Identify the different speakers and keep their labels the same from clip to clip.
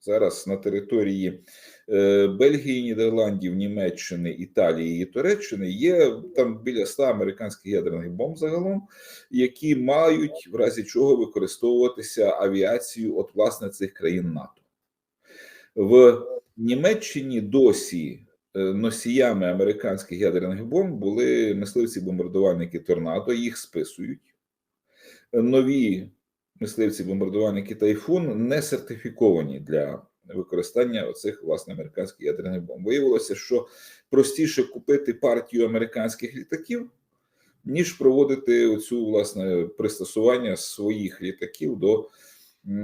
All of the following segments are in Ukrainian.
Speaker 1: зараз на території е, Бельгії, Нідерландів, Німеччини, Італії і Туреччини є там біля 100 американських ядерних бомб загалом, які мають в разі чого використовуватися авіацією от власне цих країн НАТО. В Німеччині досі е, носіями американських ядерних бомб були мисливці-бомбардувальники Торнадо, їх списують. Нові мисливці-бомбардувальники Тайфун не сертифіковані для використання оцих власне американських ядерних бомб. Виявилося, що простіше купити партію американських літаків, ніж проводити оцю власне пристосування своїх літаків до е,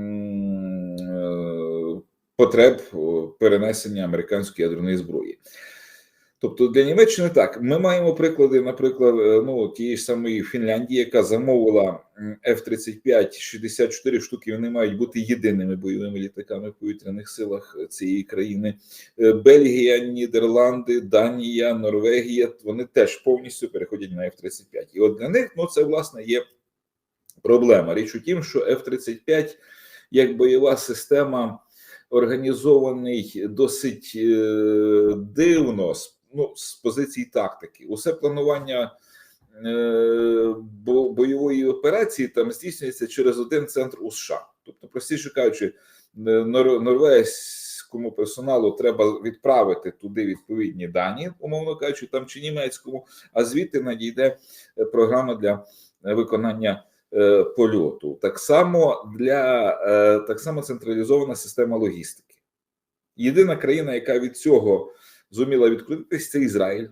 Speaker 1: потреб перенесення американської ядерної зброї. Тобто для Німеччини так, ми маємо приклади, наприклад, е, ну тієї ж самої Фінляндії, яка замовила м, F-35 64 штуки. Вони мають бути єдиними бойовими літаками в повітряних силах цієї країни. Е, Бельгія, Нідерланди, Данія, Норвегія. Вони теж повністю переходять на F-35. І от для них ну це власне є проблема. Річ у тім, що F-35 як бойова система організований досить е, дивно з- ну, з позиції тактики. Усе планування е, бойової операції там здійснюється через один центр у США. Тобто, простіше кажучи, е, норвезькому персоналу треба відправити туди відповідні дані, умовно кажучи, там чи німецькому, а звідти надійде е, програма для виконання польоту. Так само для так само централізована система логістики. Єдина країна, яка від цього зуміла відкрутитись, це Ізраїль,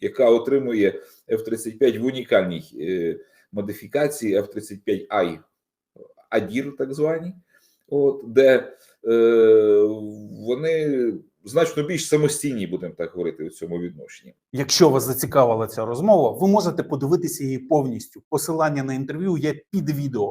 Speaker 1: яка отримує F-35 в унікальній е, модифікації F-35I Адір, так звані, от, де е, вони значно більш самостійні, будемо так говорити, у цьому відношенні.
Speaker 2: Якщо вас зацікавила ця розмова, ви можете подивитися її повністю. Посилання на інтерв'ю є під відео.